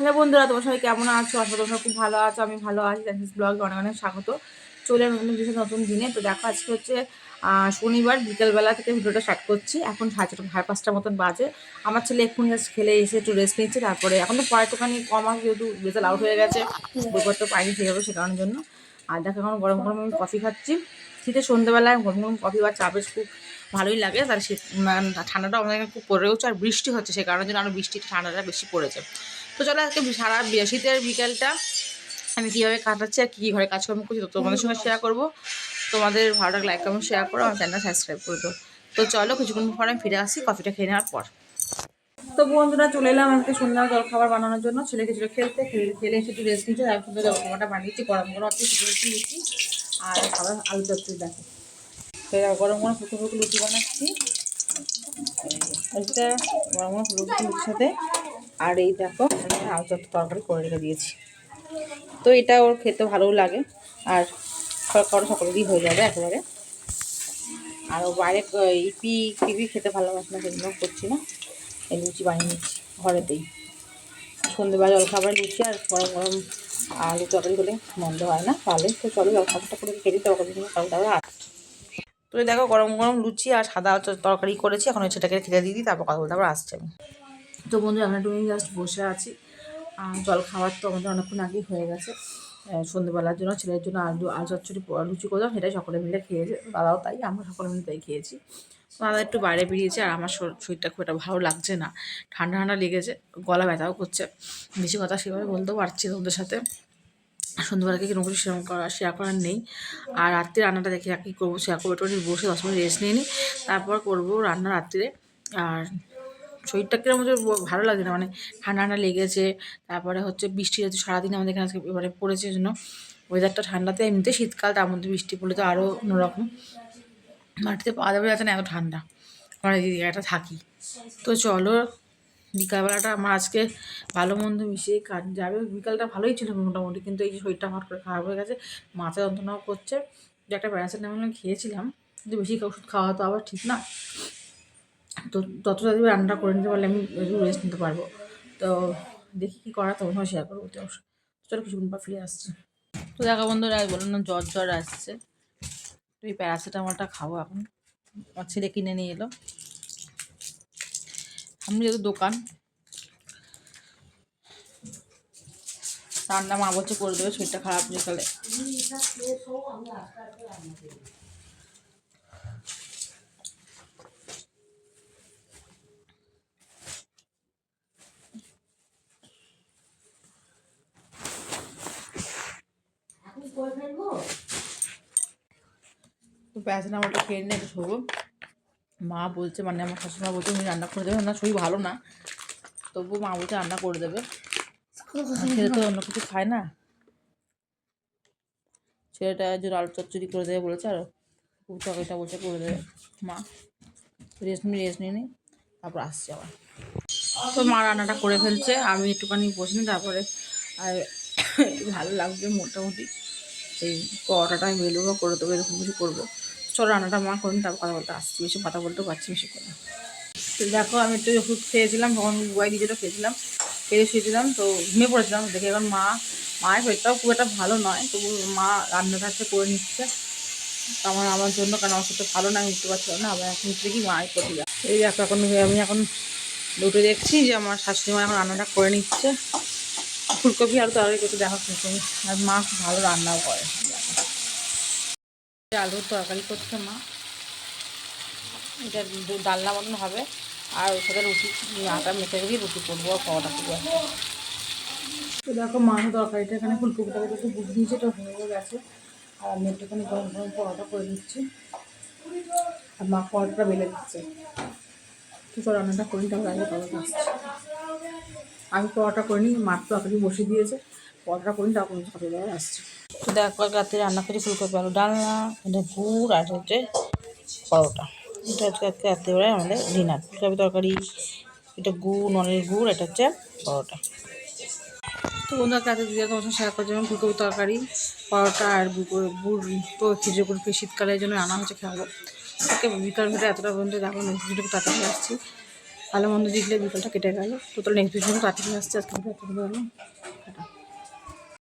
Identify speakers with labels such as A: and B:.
A: Hello বন্ধুরা, তোমার সবাই কেমন আছো? করি তোমরা খুব ভালো আছো। আমি ভালো আছি। জানিস ব্লগে অনেক অনেক স্বাগত। চলে নতুন কিছু নতুন দিনে। তো দেখো, আজকে হচ্ছে শনিবার, বিকেলবেলা থেকে ভিডিওটা স্টার্ট করছি। এখন সাড়ে চারটা, সাড়ে পাঁচটার মতন বাজে। আমার ছেলে এক্ষুনি জাস্ট খেলে এসে একটু রেস্ট নিচ্ছে। তারপরে এখন তো পড়া একটুখানি কম আছে, যেহেতু রেজাল্ট আউট হয়ে গেছে। বই পড়তে পাইনি সেই যাবে সে কারণের জন্য। আর দেখো, এখন গরম গরম আমি কফি খাচ্ছি। শীতের সন্ধ্যেবেলায় গরম গরম কফি বা চা বেশ খুব ভালোই লাগে। তার শীত মানে ঠান্ডাটা এখানে খুব পড়েওছে আর বৃষ্টি হচ্ছে, সে কারণের জন্য আরও বৃষ্টিটা, ঠান্ডাটা বেশি পড়েছে। তো চলো আজকে সারা শীতের বিকেলটা আমি কীভাবে কাটাচ্ছি আর কী কী ঘরে কাজকর্ম করছি তো তোমাদের সঙ্গে শেয়ার করব। তোমাদের ভালো লাগলে লাইক কমেন্ট শেয়ার করো, আমার চ্যানেল সাবস্ক্রাইব করে দাও। তো চলো কিছুক্ষণ পর আমি ফিরে আসি কফিটা খেয়ে নেওয়ার পর। তো বন্ধুরা চলে এলাম আজকে সন্ধ্যা জল খাবার বানানোর জন্য। ছিল খেলতে, খেলে খেলে এসে একটু রেস্ট নিচ্ছে, তারপর জল খাবারটা বানিয়েছি, গরম গরম অতি লুচি আর খাবার আলু চচ্চড়ি দেখো। তো গরম গরম ফুটো ফুটো লুচি বানাচ্ছি। এটা গরম গরম ফুটো ফুটো লুচির সাথে আর এই দেখো, আমি আলু চচ্চড়ি তরকারি করে রেখে দিয়েছি। তো এটা ওর খেতে ভালোও লাগে, আর সরকার সকলেরই হয়ে যাবে একেবারে। আর ও বাইরে ইপি পিপি খেতে ভালোবাসে না, সেজন্য করছি না। এই লুচি বানিয়ে নিচ্ছি ঘরেতেই। সন্ধ্যেবেলা জলখাবার লুচি আর গরম গরম আলু তরকারি হলে মন্দ হয় না, তাহলে তো চলো জলখাবারটা করে খেয়ে দিতে তরকারি সঙ্গে কাল তারপরে তো দেখো গরম গরম লুচি আর সাদা তরকারি করেছি, এখন সেটাকে খেতে দিয়ে দিই, তারপর কথা বলতে আবার আসছে। আমি তো বন্ধু আমরা একটু জাস্ট বসে আছি। আর জল খাবার তো আমাদের অনেকক্ষণ আগেই হয়ে গেছে। সন্ধ্যেবেলার জন্য, ছেলের জন্য আলু আলু চচ্চড়ি লুচি করলাম সেটাই সকলে মিলে খেয়েছে। দাদাও তাই, আমরা সকলে মিলে তাই খেয়েছি। দাদা একটু বাইরে বেরিয়েছে, আর আমার শর- শরীরটা খুব একটা ভালো লাগছে না। ঠান্ডা ঠান্ডা লেগেছে, গলা ব্যথাও করছে। বেশি কথা সেভাবে বলতেও পারছি না ওদের সাথে। সন্ধ্যাবেলাকে কীরকম কিছু সেরকম করা শেয়ার করার নেই। আর রাত্রে রান্নাটা দেখি কী করব শেয়ার করব একটু বসে দশ মিনিট রেস্ট নিয়ে নিই। তারপর করব রান্না রাত্রে। আর শরীরটা কীরকম ভালো লাগে না মানে ঠান্ডা ঠান্ডা লেগেছে, তারপরে হচ্ছে বৃষ্টি যেহেতু সারাদিন আমাদের এখানে আজকে এবারে পড়েছে জন্য ওয়েদারটা ঠান্ডাতে, এমনিতে শীতকাল, তার মধ্যে বৃষ্টি পড়লে তো আরও অন্যরকম। মাটিতে পাওয়া যাবে যাচ্ছে না, এত ঠান্ডা। আমরা এই জায়গাটা থাকি। তো চলো, বিকালবেলাটা আমার আজকে ভালো মন্দ মিশিয়ে কাজ যাবে। বিকালটা ভালোই ছিল মোটামুটি, কিন্তু এই যে শরীরটা হট করে খারাপ হয়ে গেছে, মাথা যন্ত্রণাও করছে। যে একটা প্যারাসিটামল খেয়েছিলাম, কিন্তু বেশি ওষুধ খাওয়া তো আবার ঠিক না। তো তত তাড়াতাড়ি রান্নাটা করে নিতে পারলে আমি একটু রেস্ট নিতে পারব। তো দেখি কী করা তোমার শেয়ার করব তো চলো কিছুক্ষণ পর ফিরে আসছি। তো দেখো বন্ধুরা বললাম না, জ্বর জ্বর আসছে। তো এই প্যারাসিটামলটা খাব এখন। আমার ছেলে কিনে নিয়ে এলো। আমি যেহেতু দোকান রান্না মা বলছে করে দেবে, শরীরটা খারাপ বিকালে প্যারাসিটামলটা খেয়ে নিয়ে শোবো। মা বলছে মানে আমার শাশুড়ি বলছে উনি রান্না করে দেবে? না, শরীর ভালো না। তবুও মা বলছে, রান্না করে দেবে। ছেলে তো অন্য কিছু খায় না। ছেলেটা জন্য আলু চচ্চড়ি করে দেবে বলেছে, আর তরকারিটা বলছে, করে দেবে। মা রেস্ট নিয়ে রেস্ট নিয়ে নিই তারপর আসছে আবার। তো মা রান্নাটা করে ফেলছে, আমি একটুখানি বসিনি তারপরে আর ভালো লাগবে মোটামুটি। এই পরোটাটা আমি বেলুবা করে দেবো, এরকম কিছু করব। চলো রান্নাটা মা করুন, তারপর কথা বলতে আসছি। বেশি কথা বলতেও পারছি বেশি করে তো দেখো, আমি একটু ওষুধ খেয়েছিলাম তখন বুয়াই দিয়েছিল খেয়েছিলাম, খেয়ে শুয়েছিলাম, তো ঘুমিয়ে পড়েছিলাম, দেখে এখন মা, মায়ের শরীরটাও খুব একটা ভালো নয়, তবু মা রান্নাটা করে নিচ্ছে। তো আমার আমার জন্য, কারণ আমার ভালো না, আমি উঠতে পারছিলাম না, আবার এখন দেখি মায়ের করতে যায় এই দেখো, এখন আমি এখন দুটো দেখছি যে আমার শাশুড়ি মা এখন রান্নাটা করে নিচ্ছে। ফুলকপি আর তরকারি করতে দেখা ফুলকপি আর মা খুব ভালো রান্নাও করে। আলুর তরকারি করছে মা। এটা ডালনা মতন হবে। আর ওর সাথে রুটি, আটা মেখে দিয়ে রুটি করব আর খাওয়াটা করব। তো দেখো মাছ তরকারিটা এখানে ফুলকপিটা একটু বুঝে দিয়েছে এটা হয়ে গেছে। আর আমি একটুখানি গরম গরম পরোটা করে দিচ্ছি আর মা পরোটাটা বেলে দিচ্ছে। তো চলো রান্নাটা করি, তাহলে আগে পরোটা আসছে। আমি পরোটা করিনি মার তরকারি বসে দিয়েছে। পরোটা করিনি খাতে দেওয়া আসছে। তো দেখো রাতে রান্না করি ফুলকপি, আলু ডালনা এটা গুড় আর হচ্ছে পরোটা। এটা হচ্ছে আজকে রাত্রিবেলায় আমাদের ডিনার ফুলকপি তরকারি, এটা গুড় নলের গুড়, এটা হচ্ছে পরোটা। তো বন্ধুরা কাছে দিয়ে তোমার সঙ্গে শেয়ার করছি যেমন ফুলকপি তরকারি, পরোটা আর গুড় তো খিচুড়ি করে শীতকালের জন্য আনা হচ্ছে খাব ওকে বিকাল ভেতরে এতটা পর্যন্ত দেখো ভিডিও তাড়াতাড়ি আসছি। ভালো মন্দ দিলে বিকালটা কেটে গেল। তো তাহলে নেক্সট ভিডিও তাড়াতাড়ি আসছে। আজকে।